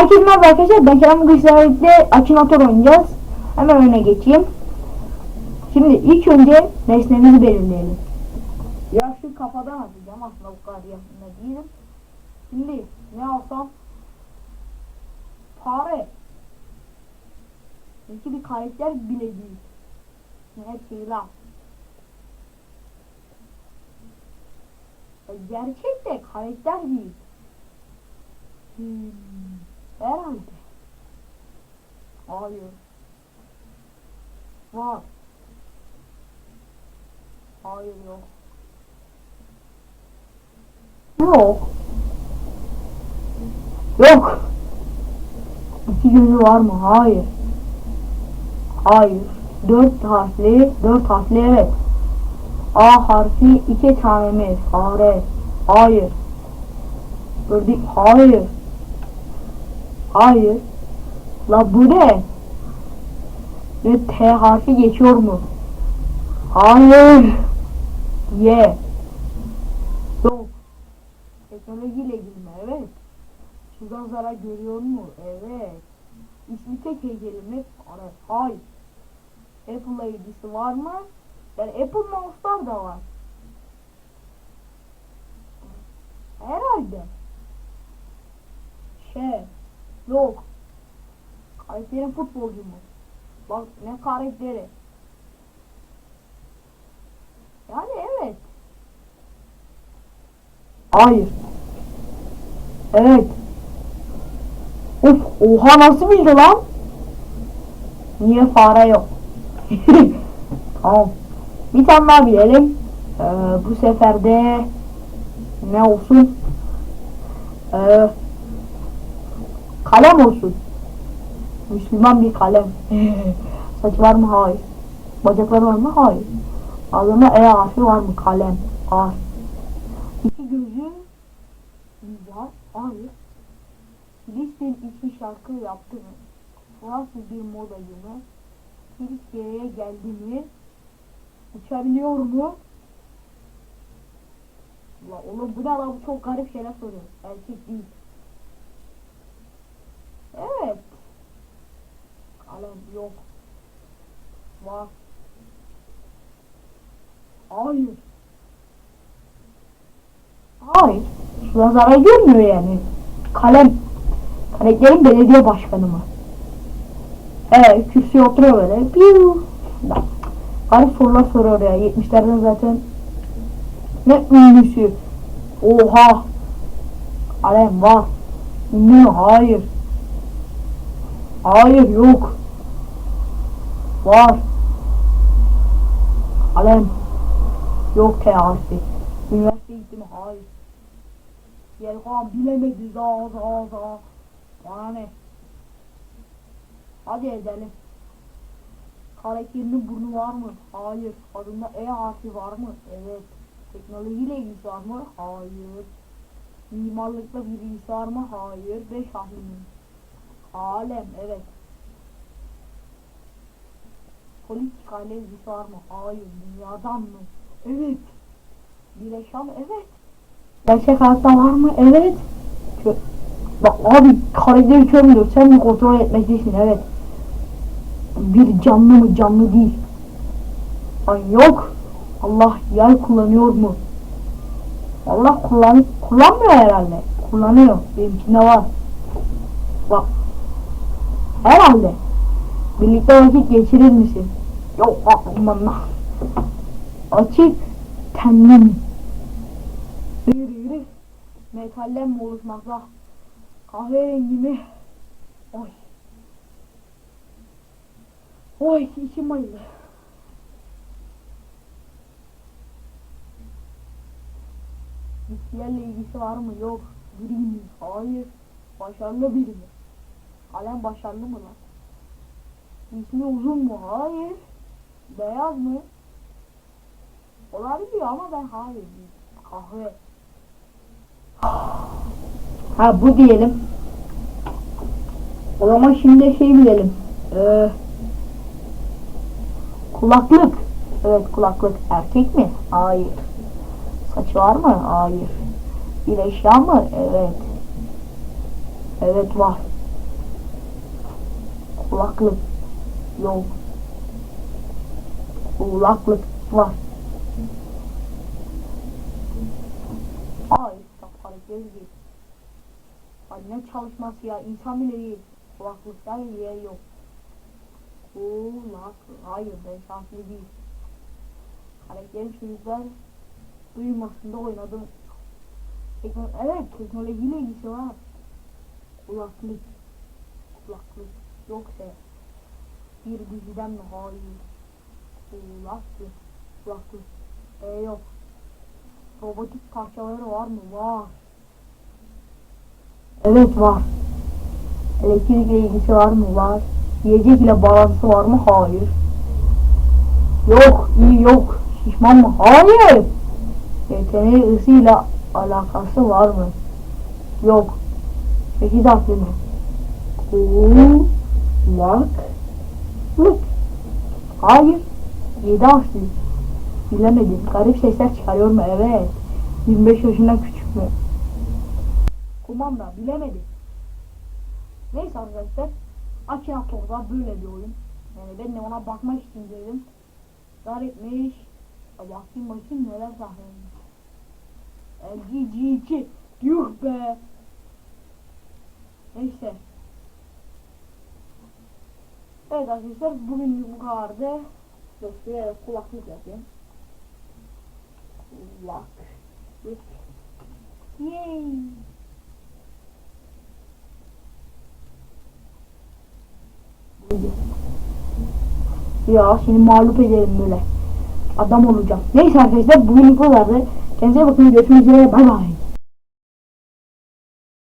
Herkese merhaba arkadaşlar. Bugün sizlerle birlikte Akinator oynayacağız. Hemen öne geçeyim. Şimdi ilk önce nesnemizi belirleyelim. Ya şu kafadan atacağım aslında bu kadar yakında değilim. Şimdi ne alsam? Fare. Çünkü bir karakter bile değil. Hep şeyler. Ya Gerçek de karakter değil. Hmm, herhalde. Hayır. Var. Hayır yok. Yok. Yok. İki gözü var mı? Hayır. Hayır. Dört harfli, dört harfli evet. A harfi iki tane mi? Fare. Hayır. Gördük. Hayır. Hayır. La bu ne? Ve T harfi geçiyor mu? Hayır. Y. Yok. Teknolojiyle mi? Evet. Şuradan zarar görüyor mu? Evet. İsmi tek heykeli mi? Evet. Hayır. Apple'la ilgisi var mı? Yani Apple mouse'lar da var. Herhalde. Şey. Yok. Karakterin futbolcu mu? Bak ne karakteri. Yani evet. Hayır. Evet. Of oha nasıl bildi lan? Niye fare yok? tamam. Bir tane daha bilelim. Ee, bu sefer de ne olsun? Ee, kalem olsun. Müslüman bir kalem. Saç var mı? Hayır. Bacakları var mı? Hayır. Ağzında E harfi var mı? Kalem. Var. İki gözü var. Hayır. Filistin içi şarkı yaptı mı? Fransız bir modacı mı? Türkiye'ye geldi mi? Uçabiliyor mu? La oğlum bu ne lan bu çok garip şeyler soruyor. Erkek değil. Evet. Kalem yok. Var. Hayır. Hayır. Şuna zarar görmüyor yani. Kalem. Karakterin belediye başkanı mı? Evet, kürsüye oturuyor böyle. Piu. Bak. Garip sorular soruyor ya. 70'lerden zaten. Ne ünlüsü? Oha. Kalem var. Ünlü hayır. Hayır yok. Var. Kalem. Yok T harfi. Üniversite eğitimi hayır. Yelkan bilemedi za za za. Bana ne? Hadi edelim. Karakterinin burnu var mı? Hayır. Adında E harfi var mı? Evet. Teknolojiyle ilgisi var mı? Hayır. Mimarlıkla bir ilgisi var mı? Hayır. Beş harfli mi? Alem. Evet. Politikayla ilgisi var mı? Hayır. Dünyadan mı? Evet. Bir mı? Evet. Gerçek hayatta var mı? Evet. Kö Bak abi karakteri kör müdür? Sen mi kontrol etmektesin? Evet. Bir canlı mı? Canlı değil. Ay yok. Allah yay kullanıyor mu? Allah kullan kullanmıyor herhalde. Kullanıyor. Benimkinde var. Bak. Herhalde. Birlikte vakit geçirir misin? Yok aklımdan. Açık tenli mi? Yürü yürü. Metalden mi oluşmakta? Kahverengi mi? Oy. Oy içim ayıldı. Bitkilerle ilgisi var mı? Yok. Gri mi? Hayır. Başarılı biri mi? Kalem başarılı mı lan? İsmi uzun mu? Hayır. Beyaz mı? Olabiliyor ama ben hayır. Kahve. Ha bu diyelim. O zaman şimdi şey bilelim. Ee, kulaklık. Evet kulaklık. Erkek mi? Hayır. Saçı var mı? Hayır. Bir eşya mı? Evet. Evet var. Kulaklık. Yok. Kulaklık var. Ay sapkalı gezdi. Ay ne çalışması ya insan bile değil. Kulaklıktan yer yok. Kulak. Hayır ben şanslı değil. Karakterim çocuklar duymasında oynadım. Tekno evet teknolojiyle ilgisi var. Kulaklık. Kulaklık. Yoksa bir mi? Hayır. Kulaklık. Kulaklık. E yok. Robotik parçaları var mı? Var. Evet var. Elektrikle ilgisi var mı? Var. Yiyecek ile bağlantısı var mı? Hayır. Yok, iyi yok. Şişman mı? Hayır. Yeteneği ısıyla alakası var mı? Yok. 8 harfli mi? Kulaklık. Hayır. 7 harfli. Bilemedim. Garip sesler çıkarıyor mu? Evet. 25 yaşından küçük mü? Kumanda. Bilemedim. Neyse arkadaşlar. Akina Tor'da böyle bir oyun. Yani ben de ona bakmak için dedim. Garipmiş. Bakayım bakayım neler sahneymiş. LG G2. Yuh be. Neyse. Evet arkadaşlar bugün bu kadardı. Göstererek kulaklık yapayım. Kulaklık. Yay. Ya seni mağlup ederim böyle. Adam olacağım. Neyse arkadaşlar bugün bu kadardı. Kendinize bakın görüşmek üzere. Bay bay.